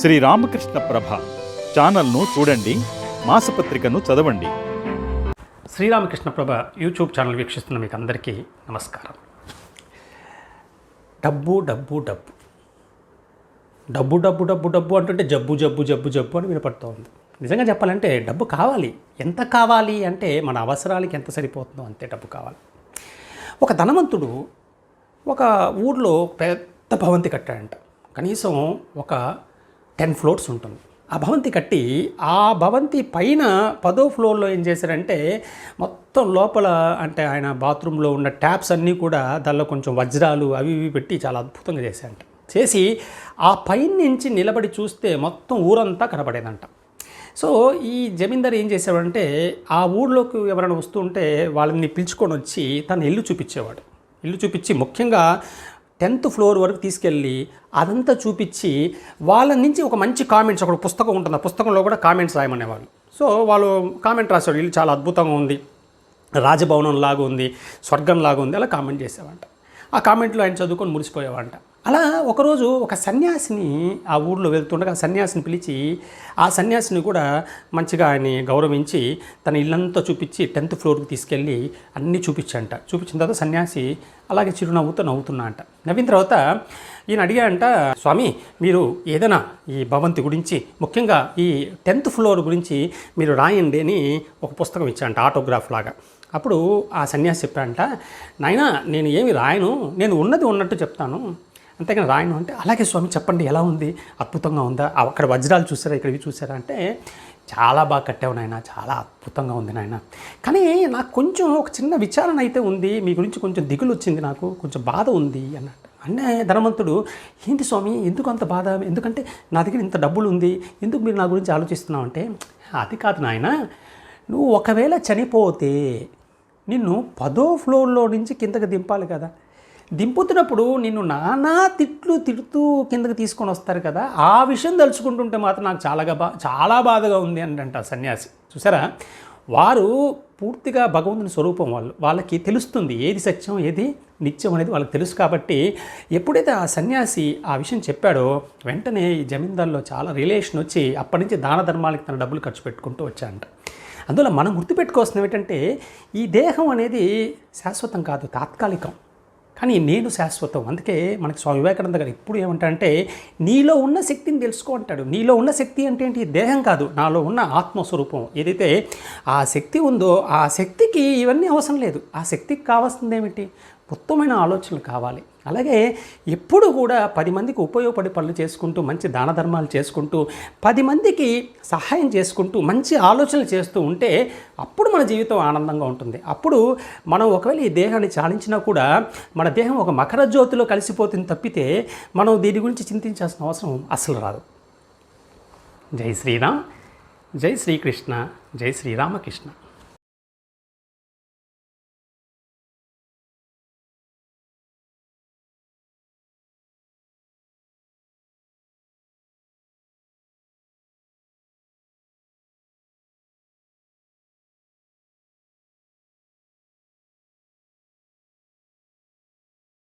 శ్రీ రామకృష్ణ ప్రభ ఛానల్ను చూడండి మాసపత్రికను చదవండి. శ్రీరామకృష్ణ ప్రభ యూట్యూబ్ ఛానల్ వీక్షిస్తున్న మీకు అందరికీ నమస్కారం. డబ్బు డబ్బు డబ్బు. డబ్బు డబ్బు డబ్బు డబ్బు అంటుంటే జబ్బు జబ్బు జబ్బు జబ్బు అని వినపడుతూ ఉంది నిజంగా చెప్పాలంటే డబ్బు కావాలి. ఎంత కావాలి అంటే మన అవసరాలకి ఎంత సరిపోతుందో అంతే డబ్బు కావాలి. ఒక ధనవంతుడు ఒక ఊర్లో పెద్ద భవంతి కట్టాడంట. కనీసం ఒక టెన్ ఫ్లోర్స్ ఉంటుంది. ఆ భవంతి కట్టి ఆ భవంతి పైన పదో ఫ్లోర్లో ఏం చేశారంటే మొత్తం లోపల అంటే ఆయన బాత్రూంలో ఉన్న ట్యాప్స్ అన్నీ కూడా దానిలో కొంచెం వజ్రాలు అవి ఇవి పెట్టి చాలా అద్భుతంగా చేశారంట. చేసి ఆ పైన నుంచి నిలబడి చూస్తే మొత్తం ఊరంతా కనబడేదంట. సో ఈ జమీందారు ఏం చేసేవాడంటే ఆ ఊళ్ళోకి ఎవరైనా వస్తుంటే వాళ్ళని పిలుచుకొని వచ్చి తన ఇల్లు చూపించేవాడు. ఇల్లు చూపించి ముఖ్యంగా టెన్త్ ఫ్లోర్ వరకు తీసుకెళ్ళి అదంతా చూపించి వాళ్ళ నుంచి ఒక మంచి కామెంట్స్ ఒక పుస్తకం ఉంటుంది. ఆ పుస్తకంలో కూడా కామెంట్స్ రాయమనేవాళ్ళు. సో వాళ్ళు కామెంట్ రాసేవాడు వీళ్ళు చాలా అద్భుతంగా ఉంది. రాజభవనం లాగా ఉంది స్వర్గం లాగా ఉంది అలా కామెంట్ చేసేవాడంట ఆ కామెంట్లో ఆయన చదువుకొని మురిసిపోయేవాడంట అలా ఒకరోజు ఒక సన్యాసిని ఆ ఊర్లో వెళ్తుండగా సన్యాసిని పిలిచి ఆ సన్యాసిని కూడా మంచిగా ఆయన్ని గౌరవించి తన ఇల్లంతా చూపించి టెన్త్ ఫ్లోర్కి తీసుకెళ్ళి అన్నీ చూపించంట. చూపించిన తర్వాత సన్యాసి అలాగే చిరునవ్వుతో నవ్వుతున్నా అంట నవ్విన తర్వాత ఈయన అడిగాడంట స్వామి మీరు ఏదైనా ఈ భవంతి గురించి ముఖ్యంగా ఈ టెన్త్ ఫ్లోర్ గురించి మీరు రాయండి అని ఒక పుస్తకం ఇచ్చాంట ఆటోగ్రాఫ్ లాగా. అప్పుడు ఆ సన్యాసి చెప్పాడంట నాయనా నేను ఏమి రాయను నేను ఉన్నది ఉన్నట్టు చెప్తాను. అంతేగాని రాయను అంటే అలాగే స్వామి చెప్పండి ఎలా ఉంది? అద్భుతంగా ఉందా? అక్కడ వజ్రాలు చూసారా ఇక్కడ ఇవి చూసారా అంటే చాలా బాగా కట్టావు నాయన చాలా అద్భుతంగా ఉంది నాయన. కానీ నాకు కొంచెం ఒక చిన్న విచారణ అయితే ఉంది మీ గురించి కొంచెం దిగులు వచ్చింది నాకు కొంచెం బాధ ఉంది అన్నట్టు. అంటే ధనవంతుడు ఏంటి స్వామి ఎందుకు అంత బాధ? ఎందుకంటే నా దగ్గర ఇంత డబ్బులు ఉంది ఎందుకు మీరు నా గురించి ఆలోచిస్తున్నావు? అంటే అది కాదు నాయన నువ్వు ఒకవేళ చనిపోతే నిన్ను పదో ఫ్లోర్లో నుంచి కిందకి దింపాలి కదా. దింపుతున్నప్పుడు నిన్ను నానా తిట్లు తిడుతూ కిందకి తీసుకొని వస్తారు కదా ఆ విషయం తలుచుకుంటుంటే మాత్రం నాకు చాలాగా బా చాలా బాధగా ఉంది అని అంట సన్యాసి. చూసారా? వారు పూర్తిగా భగవంతుని స్వరూపం వాళ్ళు. వాళ్ళకి తెలుస్తుంది ఏది సత్యం ఏది నిత్యం అనేది వాళ్ళకి తెలుసు కాబట్టి ఎప్పుడైతే ఆ సన్యాసి ఆ విషయం చెప్పాడో వెంటనే ఈ జమీందార్లో చాలా రిలేషన్ వచ్చి అప్పటి నుంచి దాన ధర్మాలకి తన డబ్బులు ఖర్చు పెట్టుకుంటూ వచ్చాయంట అందువల్ల మనం గుర్తుపెట్టుకోవాల్సినవి ఏంటంటే ఈ దేహం అనేది శాశ్వతం కాదు తాత్కాలికం. కానీ నేను శాశ్వతం. అందుకే మనకి స్వామి వివేకానంద గారు ఎప్పుడు ఏమంటారంటే నీలో ఉన్న శక్తిని తెలుసుకో అంటాడు. నీలో ఉన్న శక్తి అంటే ఏంటి? దేహం కాదు. నాలో ఉన్న ఆత్మస్వరూపం. ఏదైతే ఆ శక్తి ఉందో ఆ శక్తికి ఇవన్నీ అవసరం లేదు. ఆ శక్తికి కావాల్సింది ఏమిటి? ఉత్తమైన ఆలోచనలు కావాలి. అలాగే ఎప్పుడు కూడా పది మందికి ఉపయోగపడే పనులు చేసుకుంటూ మంచి దాన ధర్మాలు చేసుకుంటూ పది మందికి సహాయం చేసుకుంటూ మంచి ఆలోచనలు చేస్తూ ఉంటే అప్పుడు మన జీవితం ఆనందంగా ఉంటుంది. అప్పుడు మనం ఒకవేళ ఈ దేహాన్ని చాలించినా కూడా మన దేహం ఒక మకర జ్యోతిలో కలిసిపోతుంది తప్పితే మనం దీని గురించి చింతించాల్సిన అవసరం అస్సలు రాదు. జై శ్రీరామ్ జై శ్రీకృష్ణ జై శ్రీరామకృష్ణ.